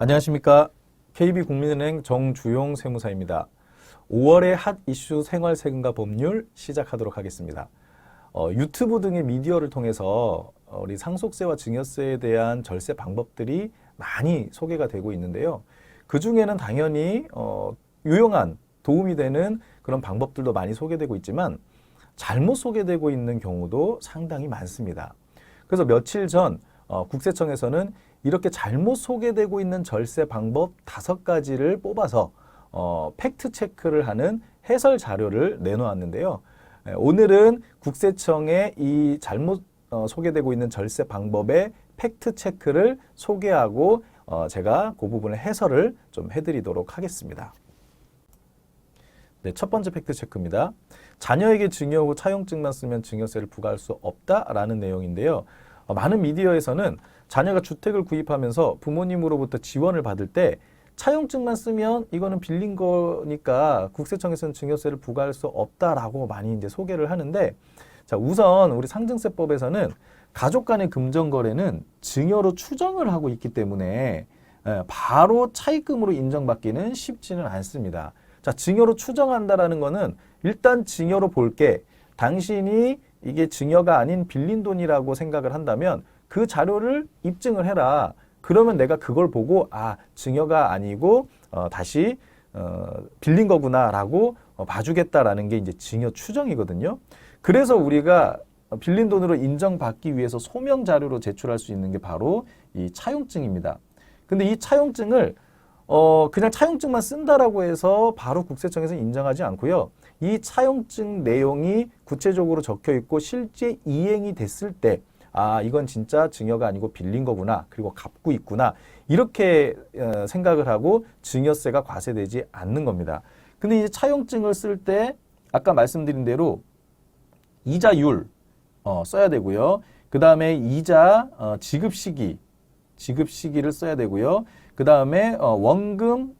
안녕하십니까. KB국민은행 정주용 세무사입니다. 5월의 핫 이슈 생활세금과 법률 시작하도록 하겠습니다. 어, 유튜브 등의 미디어를 통해서 어, 우리 상속세와 증여세에 대한 절세 방법들이 많이 소개가 되고 있는데요. 그 중에는 당연히 어, 유용한 도움이 되는 그런 방법들도 많이 소개되고 있지만 잘못 소개되고 있는 경우도 상당히 많습니다. 그래서 며칠 전 어, 국세청에서는 이렇게 잘못 소개되고 있는 절세 방법 다섯 가지를 뽑아서 어, 팩트 체크를 하는 해설 자료를 내놓았는데요. 에, 오늘은 국세청의 이 잘못 어, 소개되고 있는 절세 방법의 팩트 체크를 소개하고 어, 제가 그 부분의 해설을 좀 해드리도록 하겠습니다. 네, 첫 번째 팩트 체크입니다. 자녀에게 증여 후 차용증만 쓰면 증여세를 부과할 수 없다라는 내용인데요. 어, 많은 미디어에서는 자녀가 주택을 구입하면서 부모님으로부터 지원을 받을 때 차용증만 쓰면 이거는 빌린 거니까 국세청에서는 증여세를 부과할 수 없다라고 많이 이제 소개를 하는데 자, 우선 우리 상증세법에서는 가족 간의 금전 거래는 증여로 추정을 하고 있기 때문에 예, 바로 차입금으로 인정받기는 쉽지는 않습니다. 자, 증여로 추정한다라는 거는 일단 증여로 볼 게 당신이 이게 증여가 아닌 빌린 돈이라고 생각을 한다면 그 자료를 입증을 해라. 그러면 내가 그걸 보고 아 증여가 아니고 어, 다시 어, 빌린 거구나라고 어, 봐주겠다라는 게 이제 증여 추정이거든요. 그래서 우리가 빌린 돈으로 인정받기 위해서 소명 자료로 제출할 수 있는 게 바로 이 차용증입니다. 근데 이 차용증을 어 그냥 차용증만 쓴다라고 해서 바로 국세청에서 인정하지 않고요. 이 차용증 내용이 구체적으로 적혀 있고 실제 이행이 됐을 때 아, 이건 진짜 증여가 아니고 빌린 거구나. 그리고 갚고 있구나. 이렇게 어, 생각을 하고 증여세가 과세되지 않는 겁니다. 근데 이제 차용증을 쓸 때 아까 말씀드린 대로 이자율 어, 써야 되고요. 그 다음에 이자 어, 지급 시기, 지급 시기를 써야 되고요. 그 다음에 어, 원금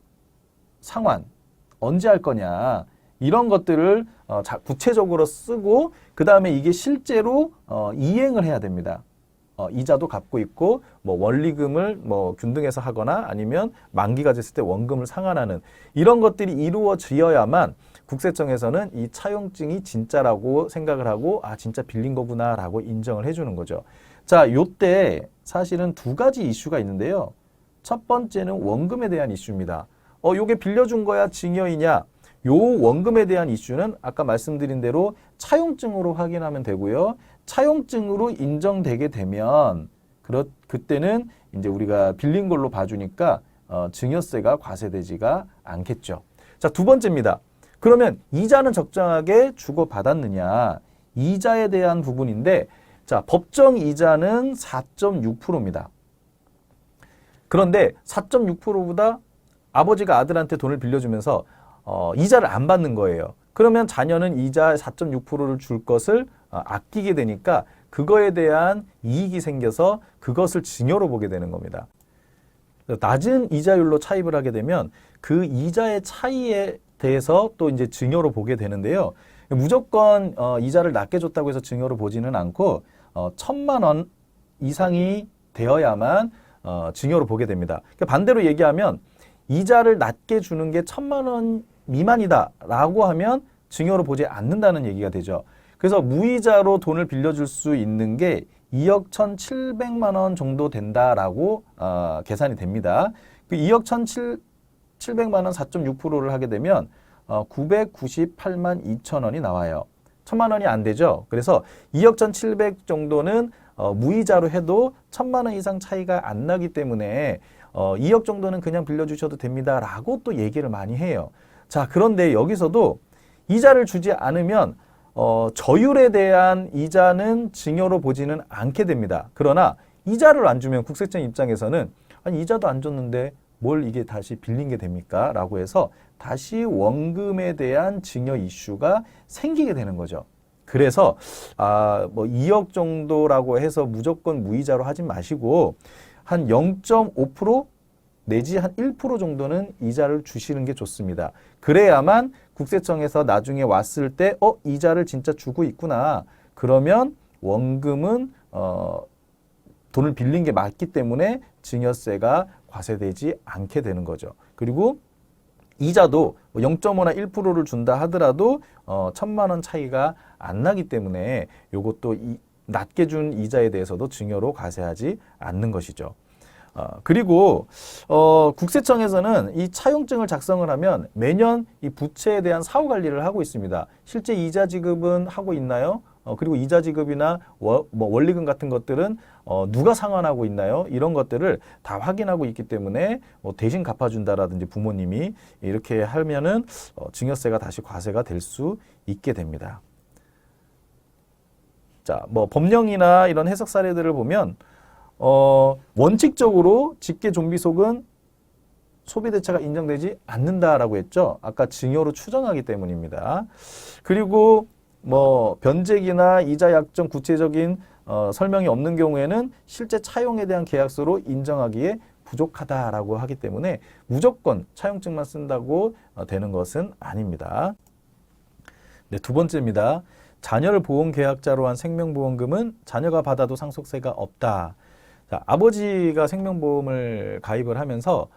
상환 언제 할 거냐 이런 것들을 어, 자, 구체적으로 쓰고 그 다음에 이게 실제로 어, 이행을 해야 됩니다. 어, 이자도 갚고 있고 뭐 원리금을 뭐 균등해서 하거나 아니면 만기가 됐을 때 원금을 상환하는 이런 것들이 이루어지어야만 국세청에서는 이 차용증이 진짜라고 생각을 하고 아 진짜 빌린 거구나라고 인정을 해주는 거죠. 자, 요때 사실은 두 가지 이슈가 있는데요. 첫 번째는 원금에 대한 이슈입니다. 어, 요게 빌려준 거야 증여이냐? 요 원금에 대한 이슈는 아까 말씀드린 대로 차용증으로 확인하면 되고요. 차용증으로 인정되게 되면 그렇 그때는 이제 우리가 빌린 걸로 봐주니까 어, 증여세가 과세되지가 않겠죠. 자, 두 번째입니다. 그러면 이자는 적정하게 주고 받았느냐? 이자에 대한 부분인데 자, 법정 이자는 4.6%입니다. 그런데 4.6%보다 아버지가 아들한테 돈을 빌려주면서 어, 이자를 안 받는 거예요. 그러면 자녀는 이자 4.6%를 줄 것을 어, 아끼게 되니까 그거에 대한 이익이 생겨서 그것을 증여로 보게 되는 겁니다. 낮은 이자율로 차입을 하게 되면 그 이자의 차이에 대해서 또 이제 증여로 보게 되는데요. 무조건 어, 이자를 낮게 줬다고 해서 증여로 보지는 않고 어, 천만 원 이상이 되어야만 어, 증여로 보게 됩니다. 그러니까 반대로 얘기하면 이자를 낮게 주는 게 천만 원 미만이다라고 하면 증여로 보지 않는다는 얘기가 되죠. 그래서 무이자로 돈을 빌려줄 수 있는 게 2억 1,700만 원 정도 된다라고 어, 계산이 됩니다. 그 2억 1,700만 원 4.6%를 하게 되면 어, 998만 2천 원이 나와요. 천만 원이 안 되죠. 그래서 2억 1,700 정도는 어, 무이자로 해도 천만 원 이상 차이가 안 나기 때문에 어, 2억 정도는 그냥 빌려주셔도 됩니다라고 또 얘기를 많이 해요. 자, 그런데 여기서도 이자를 주지 않으면 어, 저율에 대한 이자는 증여로 보지는 않게 됩니다. 그러나 이자를 안 주면 국세청 입장에서는 아니 이자도 안 줬는데 뭘 이게 다시 빌린 게 됩니까? 라고 해서 다시 원금에 대한 증여 이슈가 생기게 되는 거죠. 그래서 아 뭐 2억 정도라고 해서 무조건 무이자로 하지 마시고 한 0.5% 내지 한 1% 정도는 이자를 주시는 게 좋습니다. 그래야만 국세청에서 나중에 왔을 때, 어, 이자를 진짜 주고 있구나. 그러면 원금은, 어, 돈을 빌린 게 맞기 때문에 증여세가 과세되지 않게 되는 거죠. 그리고 이자도 0.5나 1%를 준다 하더라도 어, 천만 원 차이가 안 나기 때문에 요것도 이, 낮게 준 이자에 대해서도 증여로 과세하지 않는 것이죠. 어, 그리고 어, 국세청에서는 이 차용증을 작성을 하면 매년 이 부채에 대한 사후 관리를 하고 있습니다. 실제 이자 지급은 하고 있나요? 어, 그리고 이자 지급이나 워, 뭐 원리금 같은 것들은 어, 누가 상환하고 있나요? 이런 것들을 다 확인하고 있기 때문에 뭐 대신 갚아준다라든지 부모님이 이렇게 하면은 어, 증여세가 다시 과세가 될 수 있게 됩니다. 자, 뭐 법령이나 이런 해석 사례들을 보면 어, 원칙적으로 직계 좀비 속은 소비 대체가 인정되지 않는다라고 했죠. 아까 증여로 추정하기 때문입니다. 그리고 뭐 변제기나 이자 약정 구체적인 어, 설명이 없는 경우에는 실제 차용에 대한 계약서로 인정하기에 부족하다라고 하기 때문에 무조건 차용증만 쓴다고 어, 되는 것은 아닙니다. 네, 두 번째입니다. 자녀를 보험 계약자로 한 생명보험금은 자녀가 받아도 상속세가 없다. 자, 아버지가 생명보험을 가입을 하면서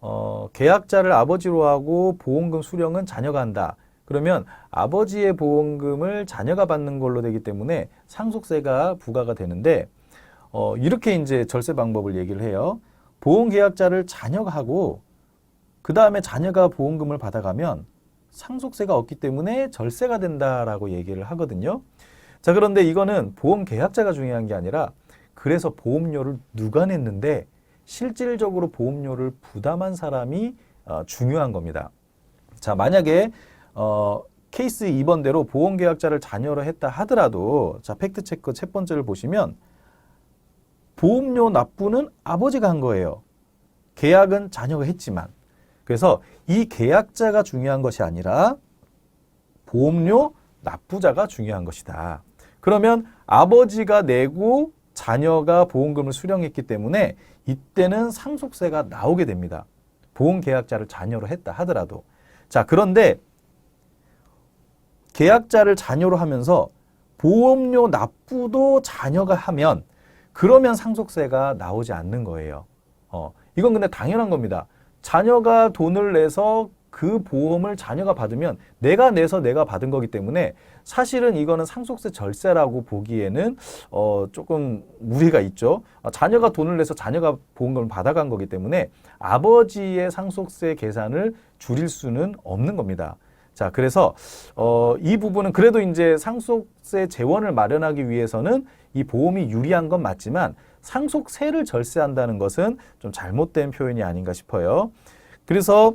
어, 계약자를 아버지로 하고 보험금 수령은 자녀가 한다. 그러면 아버지의 보험금을 자녀가 받는 걸로 되기 때문에 상속세가 부과가 되는데 어, 이렇게 이제 절세 방법을 얘기를 해요. 보험 계약자를 자녀가 하고 그 다음에 자녀가 보험금을 받아가면 상속세가 없기 때문에 절세가 된다라고 얘기를 하거든요. 자, 그런데 이거는 보험 계약자가 중요한 게 아니라 그래서 보험료를 누가 냈는데 실질적으로 보험료를 부담한 사람이 어, 중요한 겁니다. 자, 만약에 어, 케이스 2번대로 보험 계약자를 자녀로 했다 하더라도 자, 팩트 체크 첫 번째를 보시면 보험료 납부는 아버지가 한 거예요. 계약은 자녀가 했지만. 그래서 이 계약자가 중요한 것이 아니라 보험료 납부자가 중요한 것이다. 그러면 아버지가 내고 자녀가 보험금을 수령했기 때문에 이때는 상속세가 나오게 됩니다. 보험 계약자를 자녀로 했다 하더라도. 자, 그런데 계약자를 자녀로 하면서 보험료 납부도 자녀가 하면 그러면 상속세가 나오지 않는 거예요. 어, 이건 근데 당연한 겁니다. 자녀가 돈을 내서 그 보험을 자녀가 받으면 내가 내서 내가 받은 거기 때문에 사실은 이거는 상속세 절세라고 보기에는 어 조금 무리가 있죠. 어, 자녀가 돈을 내서 자녀가 보험금을 받아간 거기 때문에 아버지의 상속세 계산을 줄일 수는 없는 겁니다. 자, 그래서 어, 이 부분은 그래도 이제 상속세 재원을 마련하기 위해서는 이 보험이 유리한 건 맞지만 상속세를 절세한다는 것은 좀 잘못된 표현이 아닌가 싶어요. 그래서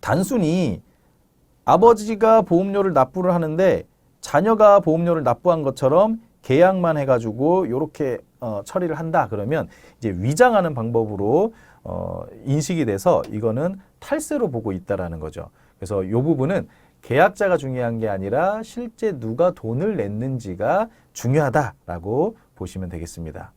단순히 아버지가 보험료를 납부를 하는데 자녀가 보험료를 납부한 것처럼 계약만 해가지고 이렇게 어, 처리를 한다 그러면 이제 위장하는 방법으로 어, 인식이 돼서 이거는 탈세로 보고 있다라는 거죠. 그래서 이 부분은 계약자가 중요한 게 아니라 실제 누가 돈을 냈는지가 중요하다라고 보시면 되겠습니다.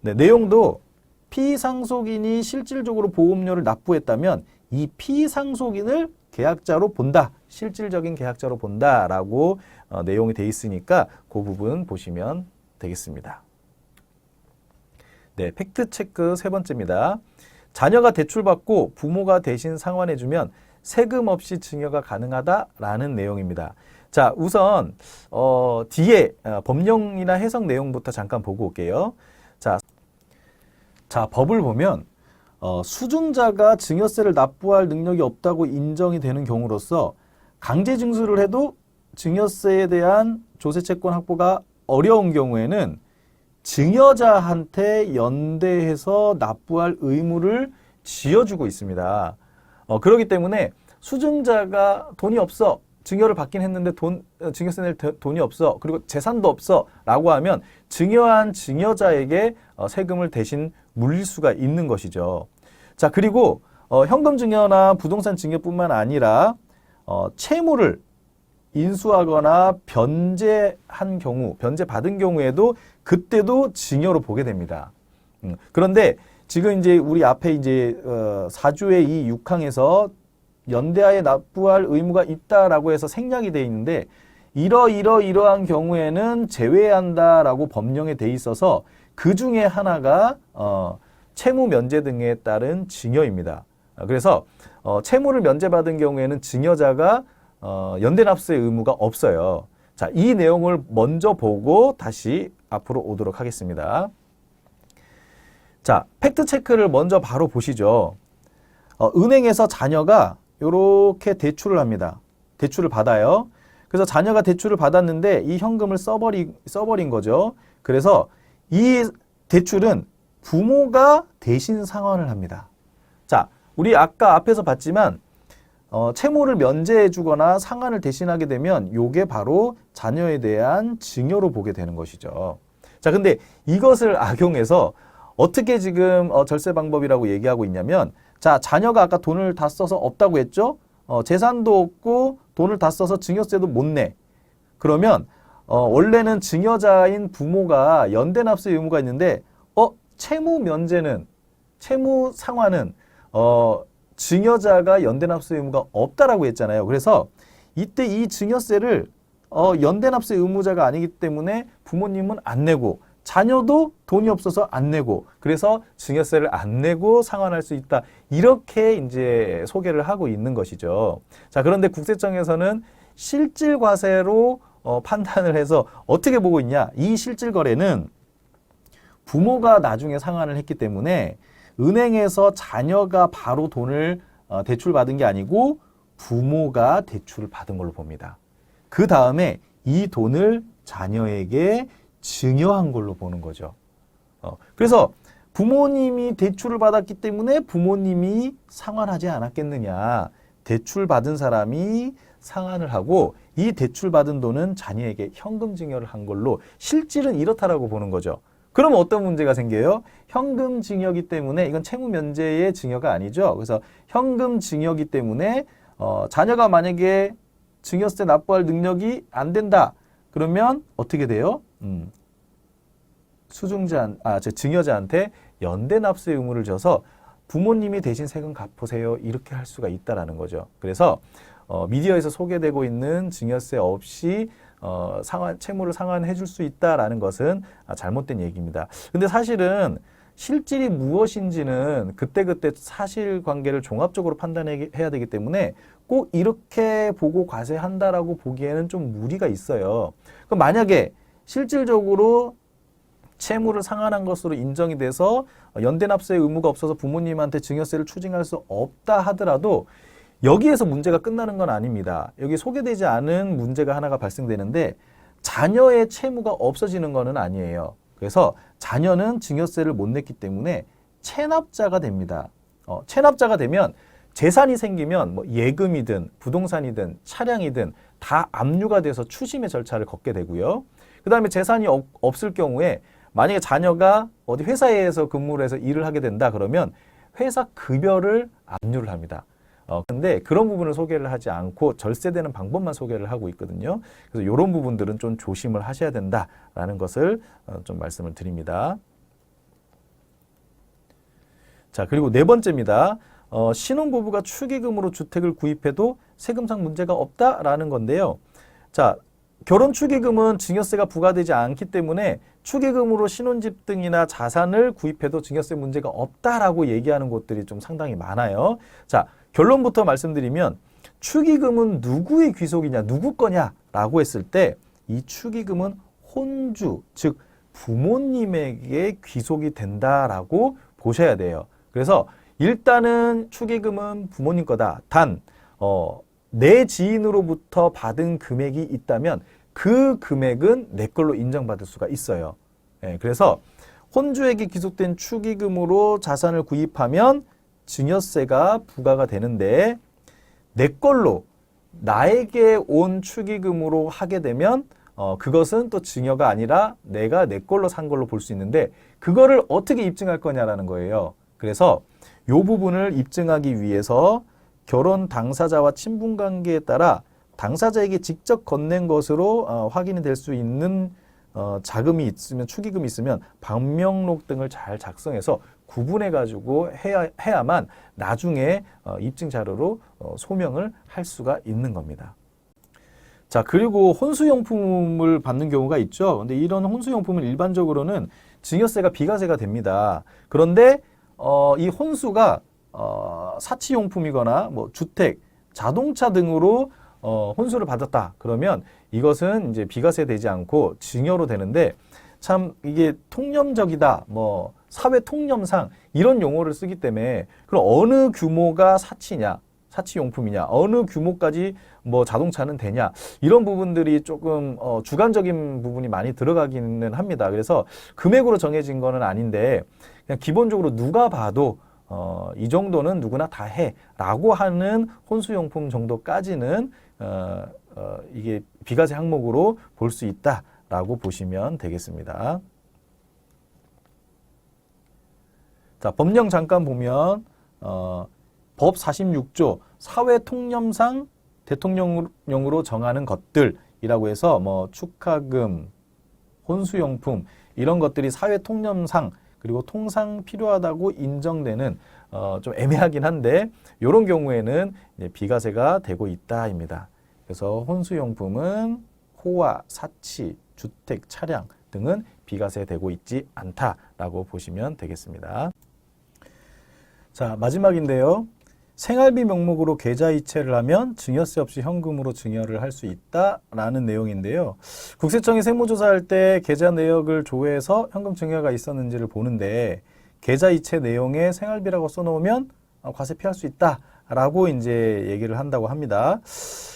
네, 내용도 피상속인이 실질적으로 보험료를 납부했다면 이 피상속인을 계약자로 본다. 실질적인 계약자로 본다라고 어, 내용이 돼 있으니까 그 부분 보시면 되겠습니다. 네, 팩트 체크 세 번째입니다. 자녀가 대출받고 부모가 대신 상환해주면 세금 없이 증여가 가능하다라는 내용입니다. 자, 우선 어, 뒤에 어, 법령이나 해석 내용부터 잠깐 보고 올게요. 자, 자 법을 보면 어, 수증자가 증여세를 납부할 능력이 없다고 인정이 되는 경우로서 강제 징수를 해도 증여세에 대한 조세 채권 확보가 어려운 경우에는 증여자한테 연대해서 납부할 의무를 지어주고 있습니다. 어, 그렇기 때문에 수증자가 돈이 없어 증여를 받긴 했는데 돈 어, 증여세 낼 도- 돈이 없어 그리고 재산도 없어라고 하면 증여한 증여자에게 어, 세금을 대신 물릴 수가 있는 것이죠. 자 그리고 어, 현금 증여나 부동산 증여뿐만 아니라 어, 채무를 인수하거나 변제한 경우, 변제 받은 경우에도 그때도 증여로 보게 됩니다. 음, 그런데 지금 이제 우리 앞에 이제 어, 4주의 이 6항에서 연대하에 납부할 의무가 있다라고 해서 생략이 돼 있는데 이러 이러 이러한 경우에는 제외한다라고 법령에 돼 있어서 그 중에 하나가 어, 채무 면제 등에 따른 증여입니다. 아, 그래서 어, 채무를 면제받은 경우에는 증여자가 어, 연대납세의 의무가 없어요. 자, 이 내용을 먼저 보고 다시 앞으로 오도록 하겠습니다. 자, 팩트 체크를 먼저 바로 보시죠. 어, 은행에서 자녀가 이렇게 대출을 합니다. 대출을 받아요. 그래서 자녀가 대출을 받았는데 이 현금을 써버리, 써버린 거죠. 그래서 이 대출은 부모가 대신 상환을 합니다. 자, 우리 아까 앞에서 봤지만 어, 채무를 면제해 주거나 상환을 대신하게 되면 요게 바로 자녀에 대한 증여로 보게 되는 것이죠. 자, 근데 이것을 악용해서 어떻게 지금 어, 절세 방법이라고 얘기하고 있냐면 자, 자녀가 아까 돈을 다 써서 없다고 했죠? 어, 재산도 없고 돈을 다 써서 증여세도 못 내. 그러면 어, 원래는 증여자인 부모가 연대납세 의무가 있는데 어, 채무 면제는 채무 상환은 어, 증여자가 연대납세 의무가 없다라고 했잖아요. 그래서 이때 이 증여세를 어, 연대납세 의무자가 아니기 때문에 부모님은 안 내고 자녀도 돈이 없어서 안 내고 그래서 증여세를 안 내고 상환할 수 있다. 이렇게 이제 소개를 하고 있는 것이죠. 자, 그런데 국세청에서는 실질 과세로 어, 판단을 해서 어떻게 보고 있냐? 이 실질 거래는 부모가 나중에 상환을 했기 때문에 은행에서 자녀가 바로 돈을 어, 대출 받은 게 아니고 부모가 대출을 받은 걸로 봅니다. 그 다음에 이 돈을 자녀에게 증여한 걸로 보는 거죠. 어, 그래서 부모님이 대출을 받았기 때문에 부모님이 상환하지 않았겠느냐. 대출 받은 사람이 상환을 하고 이 대출 받은 돈은 자녀에게 현금 증여를 한 걸로 실질은 이렇다라고 보는 거죠. 그러면 어떤 문제가 생겨요? 현금 증여기 때문에 이건 채무 면제의 증여가 아니죠. 그래서 현금 증여기 때문에 어, 자녀가 만약에 증여세 납부할 능력이 안 된다. 그러면 어떻게 돼요? 음, 수중자, 아, 저 증여자한테 연대 납세 의무를 져서 부모님이 대신 세금 갚으세요. 이렇게 할 수가 있다라는 거죠. 그래서 어, 미디어에서 소개되고 있는 증여세 없이 어, 상환, 채무를 상환해 줄 수 있다라는 것은 아, 잘못된 얘기입니다. 근데 사실은 실질이 무엇인지는 그때그때 사실 관계를 종합적으로 판단해야 되기 때문에 꼭 이렇게 보고 과세한다라고 보기에는 좀 무리가 있어요. 그럼 만약에 실질적으로 채무를 상환한 것으로 인정이 돼서 연대납세 의무가 없어서 부모님한테 증여세를 추징할 수 없다 하더라도 여기에서 문제가 끝나는 건 아닙니다. 여기 소개되지 않은 문제가 하나가 발생되는데 자녀의 채무가 없어지는 것은 아니에요. 그래서 자녀는 증여세를 못 냈기 때문에 체납자가 됩니다. 어, 체납자가 되면 재산이 생기면 뭐 예금이든 부동산이든 차량이든 다 압류가 돼서 추심의 절차를 걷게 되고요. 그 다음에 재산이 없, 없을 경우에 만약에 자녀가 어디 회사에서 근무를 해서 일을 하게 된다 그러면 회사 급여를 압류를 합니다. 어, 근데 그런 부분을 소개를 하지 않고 절세되는 방법만 소개를 하고 있거든요. 그래서 이런 부분들은 좀 조심을 하셔야 된다라는 것을 어, 좀 말씀을 드립니다. 자, 그리고 네 번째입니다. 어, 신혼부부가 축의금으로 주택을 구입해도 세금상 문제가 없다라는 건데요. 자, 결혼 축의금은 증여세가 부과되지 않기 때문에 축의금으로 신혼집 등이나 자산을 구입해도 증여세 문제가 없다라고 얘기하는 곳들이 좀 상당히 많아요. 자, 결론부터 말씀드리면 축의금은 누구의 귀속이냐, 누구 거냐라고 했을 때 이 축의금은 혼주, 즉 부모님에게 귀속이 된다라고 보셔야 돼요. 그래서 일단은 축의금은 부모님 거다. 단, 어, 내 지인으로부터 받은 금액이 있다면 그 금액은 내 걸로 인정받을 수가 있어요. 예, 그래서 혼주에게 기속된 축의금으로 자산을 구입하면 증여세가 부과가 되는데 내 걸로 나에게 온 축의금으로 하게 되면 어, 그것은 또 증여가 아니라 내가 내 걸로 산 걸로 볼 수 있는데 그거를 어떻게 입증할 거냐라는 거예요. 그래서 요 부분을 입증하기 위해서 결혼 당사자와 친분 관계에 따라 당사자에게 직접 건넨 것으로 어, 확인이 될 수 있는 어, 자금이 있으면 축의금이 있으면 방명록 등을 잘 작성해서 구분해 가지고 해야 해야만 나중에 어, 입증 자료로 어, 소명을 할 수가 있는 겁니다. 자, 그리고 혼수용품을 받는 경우가 있죠. 근데 이런 혼수용품은 일반적으로는 증여세가 비과세가 됩니다. 그런데 어, 이 혼수가 어, 사치용품이거나 뭐 주택, 자동차 등으로 어, 혼수를 받았다. 그러면 이것은 이제 비과세 되지 않고 증여로 되는데 참 이게 통념적이다. 뭐 사회 통념상 이런 용어를 쓰기 때문에 그럼 어느 규모가 사치냐? 사치용품이냐? 어느 규모까지 뭐 자동차는 되냐? 이런 부분들이 조금 어, 주관적인 부분이 많이 들어가기는 합니다. 그래서 금액으로 정해진 거는 아닌데 그냥 기본적으로 누가 봐도 어, 이 정도는 누구나 다 해라고 하는 혼수용품 정도까지는 어, 어, 이게 비과세 항목으로 볼 수 있다라고 보시면 되겠습니다. 자, 법령 잠깐 보면 어, 법 46조 사회 통념상 대통령령으로 정하는 것들이라고 해서 뭐 축하금, 혼수용품 이런 것들이 사회 통념상 그리고 통상 필요하다고 인정되는 어, 좀 애매하긴 한데 이런 경우에는 비과세가 되고 있다입니다. 그래서 혼수용품은 호화, 사치, 주택, 차량 등은 비과세 되고 있지 않다라고 보시면 되겠습니다. 자 마지막인데요. 생활비 명목으로 계좌 이체를 하면 증여세 없이 현금으로 증여를 할 수 있다라는 내용인데요. 국세청이 세무조사할 때 계좌 내역을 조회해서 현금 증여가 있었는지를 보는데 계좌 이체 내용에 생활비라고 써놓으면 어, 과세 피할 수 있다라고 이제 얘기를 한다고 합니다.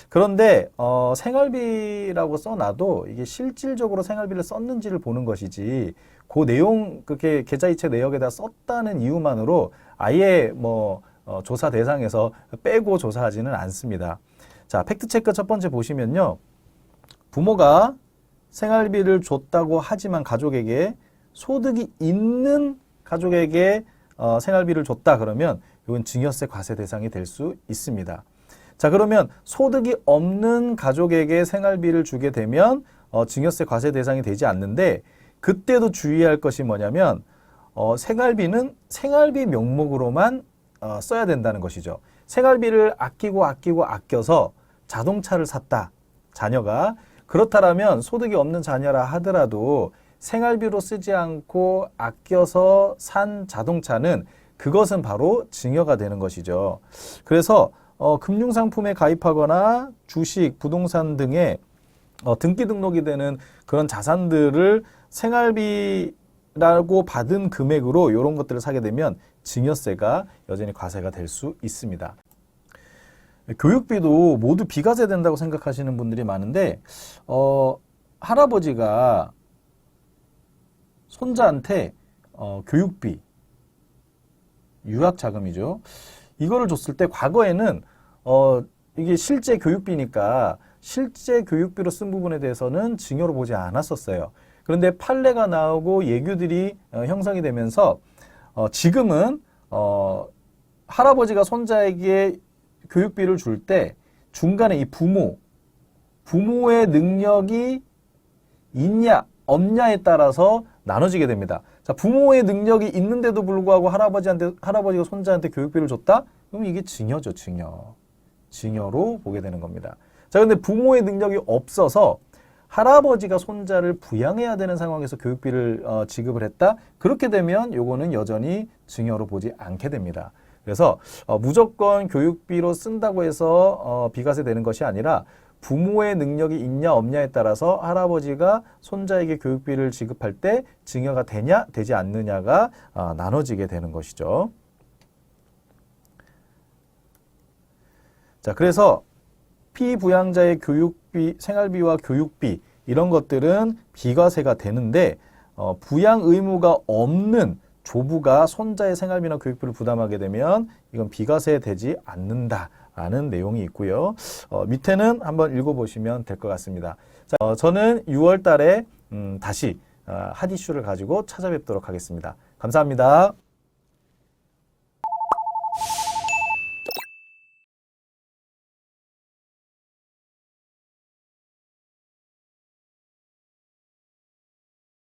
그런데 어, 생활비라고 써놔도 이게 실질적으로 생활비를 썼는지를 보는 것이지 그 내용 그렇게 계좌이체 내역에다 썼다는 이유만으로 아예 뭐 어, 조사 대상에서 빼고 조사하지는 않습니다. 자, 팩트체크 첫 번째 보시면요. 부모가 생활비를 줬다고 하지만 가족에게 소득이 있는 가족에게 어, 생활비를 줬다 그러면 이건 증여세 과세 대상이 될 수 있습니다. 자, 그러면 소득이 없는 가족에게 생활비를 주게 되면 어, 증여세 과세 대상이 되지 않는데 그때도 주의할 것이 뭐냐면 어, 생활비는 생활비 명목으로만 어, 써야 된다는 것이죠. 생활비를 아끼고 아끼고 아껴서 자동차를 샀다. 자녀가 그렇다면 소득이 없는 자녀라 하더라도 생활비로 쓰지 않고 아껴서 산 자동차는 그것은 바로 증여가 되는 것이죠. 그래서 어, 금융상품에 가입하거나 주식, 부동산 등의 어, 등기 등록이 되는 그런 자산들을 생활비 라고 받은 금액으로 이런 것들을 사게 되면 증여세가 여전히 과세가 될 수 있습니다. 교육비도 모두 비과세 된다고 생각하시는 분들이 많은데 어, 할아버지가 손자한테 어, 교육비 유학 자금이죠. 이거를 줬을 때 과거에는 어, 이게 실제 교육비니까 실제 교육비로 쓴 부분에 대해서는 증여로 보지 않았었어요. 그런데 판례가 나오고 예규들이 어, 형성이 되면서 어, 지금은 어, 할아버지가 손자에게 교육비를 줄 때 중간에 이 부모, 부모의 능력이 있냐, 없냐에 따라서 나눠지게 됩니다. 자, 부모의 능력이 있는데도 불구하고 할아버지한테, 할아버지가 손자한테 교육비를 줬다? 그럼 이게 증여죠, 증여. 증여로 보게 되는 겁니다. 자, 근데 부모의 능력이 없어서 할아버지가 손자를 부양해야 되는 상황에서 교육비를 어, 지급을 했다. 그렇게 되면 요거는 여전히 증여로 보지 않게 됩니다. 그래서 어, 무조건 교육비로 쓴다고 해서 어, 비과세 되는 것이 아니라 부모의 능력이 있냐 없냐에 따라서 할아버지가 손자에게 교육비를 지급할 때 증여가 되냐 되지 않느냐가 어, 나눠지게 되는 것이죠. 자, 그래서 피부양자의 교육 비, 생활비와 교육비 이런 것들은 비과세가 되는데 어, 부양 의무가 없는 조부가 손자의 생활비나 교육비를 부담하게 되면 이건 비과세 되지 않는다라는 내용이 있고요. 어, 밑에는 한번 읽어보시면 될 것 같습니다. 자, 어, 저는 6월 달에 음, 다시 어, 핫 이슈를 가지고 찾아뵙도록 하겠습니다. 감사합니다.